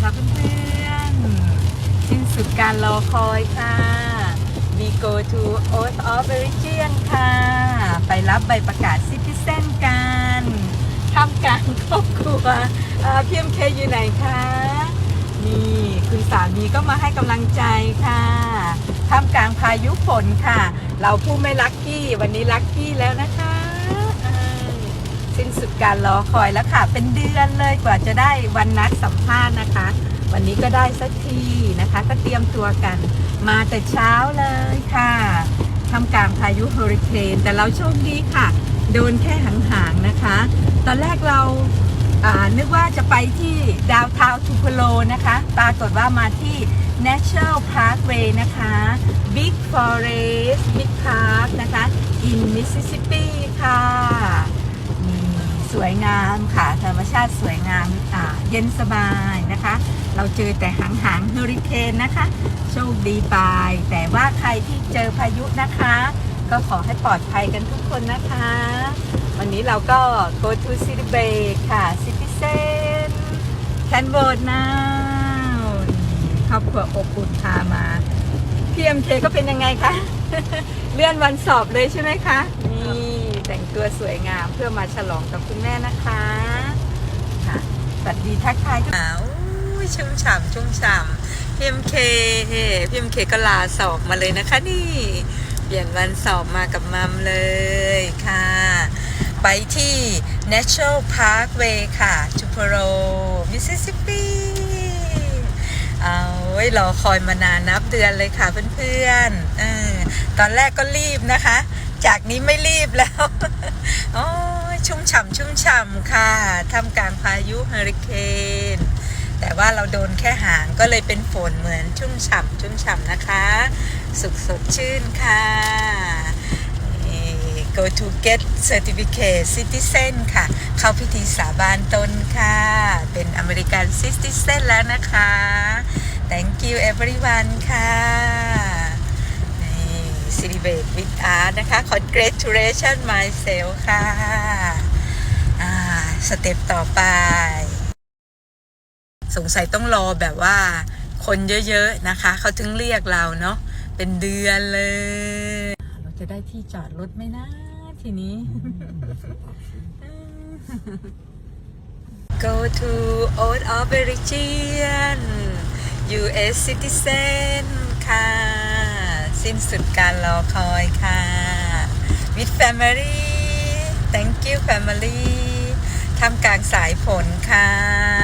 ค่ะเพื่อนๆ สิ้นสุดการรอคอยค่ะ We go to Oath of Origin ค่ะ ไปรับใบประกาศ Citizen กันท่ามกลางครอบครัวเพี่เอ็มเคอยู่ไหนคะนี่คุณสามีก็มาให้กำลังใจค่ะท่ามกลางพายุฝนค่ะ เราผู้ไม่ลัคกี้ วันนี้ลัคกี้แล้วนะคะ สิ้นสุดการรอคอยแล้วค่ะ เป็นเดือนเลยกว่าจะได้วันนัดสัมภาษณ์นะคะ วันนี้ก็ได้สักทีนะคะ ก็เตรียมตัวกัน มาแต่เช้าเลยค่ะท่ามกลางพายุเฮอริเคนแต่เราโชคดีค่ะ โดนแค่ห่างๆนะคะ ตอนแรกเราานึกว่าจะไปที่ดาวทาวทูพโลนะคะ ปรากฏว่ามาที่ Natural Parkway นะคะ Big Forest Big Park นะคะ in Mississippi ค่ะ สวยงามค่ะ ธรรมชาติสวยงามเย็นสบายนะคะ เราเจอแต่หางหางเฮอริเคนนะคะ โชคดีไป แต่ว่าใครที่เจอพายุนะคะ ก็ขอให้ปลอดภัยกันทุกคนนะคะ วันนี้เราก็ go to city break ค่ะ citizen can vote now ครอบครัวอบอุ่นพามา พี่เอ็มเคก็เป็นยังไงคะ เลื่อนวันสอบเลยใช่ไหมคะ แต่งตัวสวยงามเพื่อมาฉลองกับคุณแม่นะคะค่ะสวัสดีทักทายค่ะอุ้ยชุ่มฉ่ำชุ่มฉ่ำพี่เอ็มเคพี่เอ็มเคก็ลาสอบมาเลยนะคะนี่ เปลี่ยนวันสอบมากับมัมเลยค่ะ ไปที่ Natural Parkway ค่ะ t u p e r o Mississippi เอาไว้รอคอยมานานนับเดือนเลยค่ะเพื่อนๆออตอนแรกก็รีบนะคะ จากนี้ไม่รีบแล้วโอ้ยชุ่มฉ่ำชุ่มฉ่ำค่ะทำกลางพายุเฮอริเคนแต่ว่าเราโดนแค่หางก็เลยเป็นฝนเหมือนชุ่มฉ่ำชุ่มฉ่ำนะคะ สุขสดชื่นค่ะ go to get certificate citizen ค่ะ เข้าพิธีสาบานตนค่ะ เป็นอเมริกัน citizen แล้วนะคะ thank you everyone ค่ะ celebrate with art นะคะ congratulation myself ค่ะสเต็ปต่อไป สงสัยต้องรอแบบว่า คนเยอะๆนะคะ เขาถึงเรียกเราเนาะเป็นเดือนเลย เราจะได้ที่จอดรถไหมนะทีนี้ Go to Oath of Origin U.S. citizen ค่ะ สิ้นสุดการรอคอยค่ะ with family thank you family ทำกลางสายฝนค่ะ